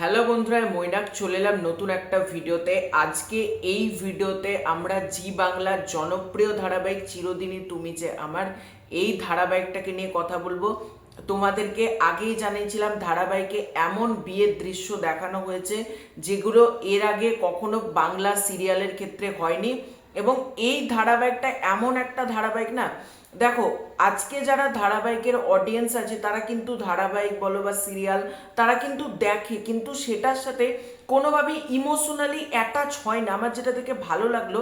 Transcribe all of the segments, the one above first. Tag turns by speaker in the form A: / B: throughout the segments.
A: Hello বন্ধুরা মৈনাক, চলে এলাম নতুন একটা ভিডিওতে। আজকে এই ভিডিওতে আমরা জি বাংলার জনপ্রিয় ধারাবাহিক চিরদিনই তুমি যে আমার। এই ধারাবাহিকটাকে নিয়ে কথা বলব। তোমাদেরকে আগেই জানিয়েছিলাম, ধারাবাহিকে এমন বিয়ের দৃশ্য দেখানো হয়েছে, যেগুলো এর আগে কখনো বাংলা সিরিয়ালের ক্ষেত্রে হয়নি। এবং এই ধারাবাহিকটা এমন একটা ধারাবাহিক না দেখো, আজকে যারা ধারাবাহিকের অডিয়েন্স আছে, তারা কিন্তু ধারাবাহিক বলো বা সিরিয়াল তারা কিন্তু দেখে, কিন্তু সেটার সাথে কোনোভাবেই ইমোশনালি অ্যাটাচ হয় না। আমার যেটা দেখে ভালো লাগল,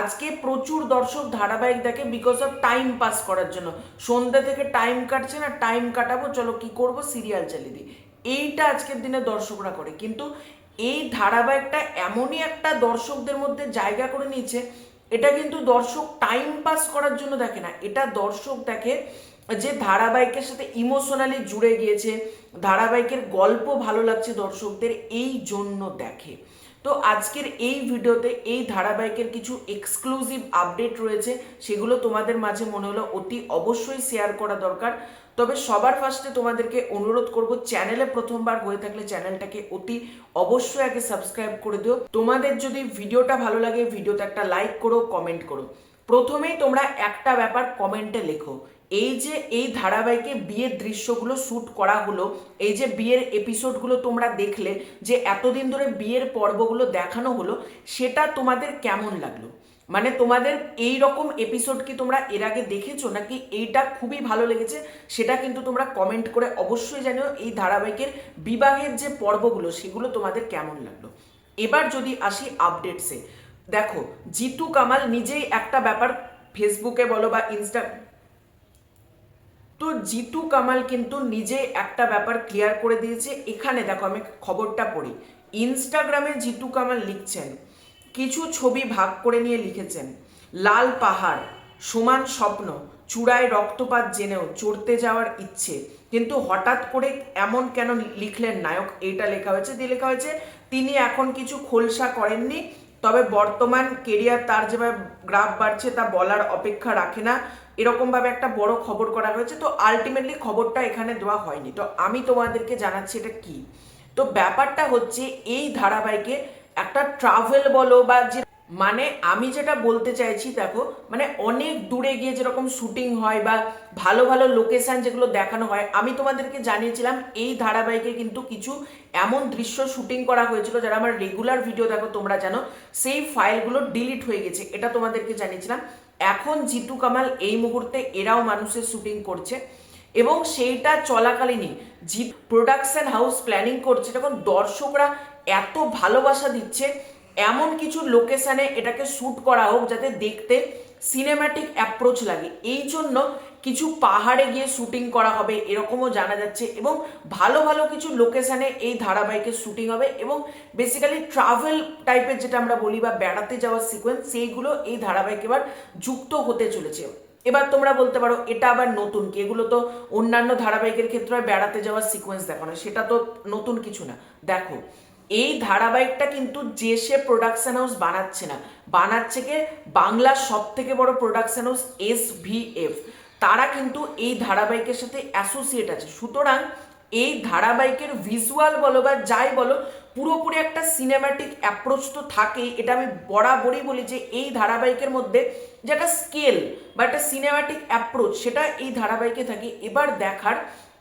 A: আজকে প্রচুর দর্শক ধারাবাহিক দেখে বিকজ অফ টাইম পাস করার জন্য। সন্ধ্যা থেকে টাইম কাটছে না টাইম কাটাবো, চলো কি করব? সিরিয়াল চালিয়ে দিই। এইটা আজকের দিনে দর্শকরা করে। কিন্তু এই ধারাবাহিকটা এমনই একটা দর্শকদের মধ্যে জায়গা করে নিয়েছে এটা কিন্তু দর্শক টাইম পাস করার জন্য দেখে না। এটা দর্শক দেখে যে ধারাবাহিকের সাথে ইমোশনালি জুড়ে গিয়েছে, ধারাবাহিকের গল্প ভালো লাগছে দর্শকদের, এই জন্য দেখে। তো আজকের এই ভিডিওতে এই ধারাবাহিকের কিছু এক্সক্লুসিভ আপডেট রয়েছে, সেগুলো তোমাদের মাঝে মনে হলো অতি অবশ্যই শেয়ার করা দরকার। তবে সবার ফার্স্টে তোমাদেরকে অনুরোধ করব চ্যানেলে প্রথমবার হয়ে থাকলে চ্যানেলটাকে অতি অবশ্যই আগে সাবস্ক্রাইব করে দিও। তোমাদের যদি ভিডিওটা ভালো লাগে, ভিডিওতে একটা লাইক করো কমেন্ট করো। প্রথমেই তোমরা একটা ব্যাপার কমেন্টে লেখো এই যে এই ধারাবাহিকে বিয়ের দৃশ্যগুলো শ্যুট করা হলো, এই যে বিয়ের এপিসোডগুলো তোমরা দেখলে, যে এতদিন ধরে বিয়ের পর্বগুলো দেখানো হলো, সেটা তোমাদের কেমন লাগল? মানে তোমাদের এই রকম এপিসোড কি তোমরা এর আগে দেখেছ, নাকি এইটা খুবই ভালো লেগেছে, সেটা কিন্তু তোমরা কমেন্ট করে অবশ্যই জানিও এই ধারাবাহিকের বিবাহের যে পর্বগুলো, সেগুলো তোমাদের কেমন লাগল? এবার যদি আসি আপডেটসে দেখো, জিতু কামাল নিজেই একটা ব্যাপার ফেসবুকে বলো বা ইনস্টা তো জিতু কামাল কিন্তু নিজে একটা ব্যাপার ক্লিয়ার করে দিয়েছে। এখানে দেখো আমি খবরটা পড়ি। ইনস্টাগ্রামে জিতু কামাল লিখছেন, কিছু ছবি ভাগ করে নিয়ে লিখেছেন, লাল পাহাড়, সমান স্বপ্ন, চূড়ায় রক্তপাত জেনেও চড়তে যাওয়ার ইচ্ছে। কিন্তু হঠাৎ করে এমন কেন লিখলেন নায়ক? এইটা লেখা হয়েছে, দিয়ে লেখা হয়েছে, তিনি এখন কিছু খোলসা করেননি তবে বর্তমান কেরিয়ার তার যেভাবে গ্রাফ বাড়ছে তা বলার অপেক্ষা রাখে না। এরকমভাবে একটা বড় খবর করা হয়েছে। তো আলটিমেটলি খবরটা এখানে দেওয়া হয়নি। তো আমি তোমাদেরকে জানাচ্ছি এটা কি? তো ব্যাপারটা হচ্ছে এই ধারাবাহিকে একটা ট্রাভেল বলো বা যে মানে আমি যেটা বলতে চাইছি, দেখো মানে অনেক দূরে গিয়ে যেরকম শুটিং হয় বা ভালো ভালো লোকেশান যেগুলো দেখানো হয়, আমি তোমাদেরকে জানিয়েছিলাম এই ধারাবাহিকে কিন্তু কিছু এমন দৃশ্য শুটিং করা হয়েছিল যারা আমার রেগুলার ভিডিও দেখো, তোমরা জানো, সেই ফাইলগুলো ডিলিট হয়ে গেছে, এটা তোমাদেরকে জানিয়েছিলাম। এখন জিতু কামাল এই মুহূর্তে এরাও মানুষের শুটিং করছে এবং সেইটা চলাকালীনই জি প্রোডাকশন হাউস প্ল্যানিং করছে, যখন দর্শকরা এত ভালোবাসা দিচ্ছে এমন কিছু লোকেশানে এটাকে শ্যুট করা হোক যাতে দেখতে সিনেম্যাটিক অ্যাপ্রোচ লাগে। এই জন্য কিছু পাহাড়ে গিয়ে শুটিং করা হবে, এরকমও জানা যাচ্ছে এবং ভালো ভালো কিছু লোকেশানে এই ধারাবাহিকের শুটিং হবে এবং বেসিক্যালি ট্রাভেল টাইপের যেটা আমরা বলি বা বেড়াতে যাওয়ার সিকোয়েন্স সেইগুলো এই ধারাবাহিক এবার যুক্ত হতে চলেছে। এবার তোমরা বলতে পারো, এটা আবার নতুন কি? এগুলো তো অন্যান্য ধারাবাহিকের ক্ষেত্রে বেড়াতে যাওয়ার সিকোয়েন্স দেখানো সেটা তো নতুন কিছু না। দেখো এই ধারাবাহিকটা কিন্তু যে সে প্রোডাকশন হাউস বানাচ্ছে না। বানাচ্ছে কে? বাংলার সব থেকে বড় production house S V F তারা কিন্তু এই ধারাবাহিকের সাথে অ্যাসোসিয়েট আছে। সুতরাং এই ধারাবাহিকের ভিজুয়াল বলো বা যাই বলো, পুরোপুরি একটা সিনেম্যাটিক অ্যাপ্রোচ তো থাকেই। এটা আমি বরাবরই বলি যে এই ধারাবাহিকের মধ্যে যে একটা স্কেল বা একটা সিনেম্যাটিক অ্যাপ্রোচ সেটা এই ধারাবাহিকে থাকে। এবার দেখার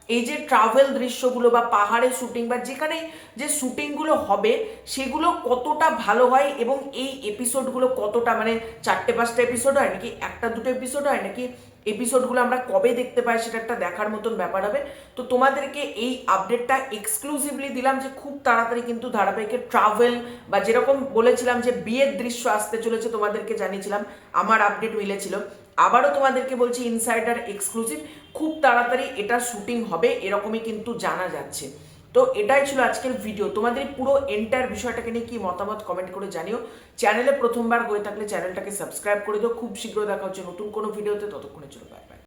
A: এই যে ট্রাভেল দৃশ্যগুলো বা পাহাড়ে শুটিং বা যেখানে যে শুটিংগুলো হবে, সেগুলো কতটা ভালো হয় এবং এই এপিসোডগুলো কতটা মানে চারটে, পাঁচটা এপিসোড হয় নাকি একটা, দুটো এপিসোড হয় নাকি এপিসোডগুলো আমরা কবে দেখতে পাই সেটা একটা দেখার মতন ব্যাপার হবে। তো তোমাদেরকে এই আপডেটটা এক্সক্লুসিভলি দিলাম যে খুব তাড়াতাড়ি কিন্তু ধারাবাহিকের ট্রাভেল বা যেরকম বলেছিলাম যে বিয়ের দৃশ্য আসতে চলেছে তোমাদেরকে জানিয়েছিলাম, আমার আপডেট মিলেছিল। আবারও তোমাদেরকে বলছি ইনসাইডার এক্সক্লুসিভ খুব তাড়াতাড়ি এটা শুটিং হবে, এরকমই কিন্তু জানা যাচ্ছে। তো এটাই ছিল আজকের ভিডিও তোমাদের পুরো এন্টার বিষয়টাকে নিয়ে কি মতামত কমেন্ট করে জানিও। চ্যানেলে প্রথমবার হয়ে থাকলে চ্যানেলটাকে সাবস্ক্রাইব করে দিও। খুব শীঘ্র দেখা হচ্ছে নতুন কোনো ভিডিওতে ততক্ষণের জন্য বাই বাই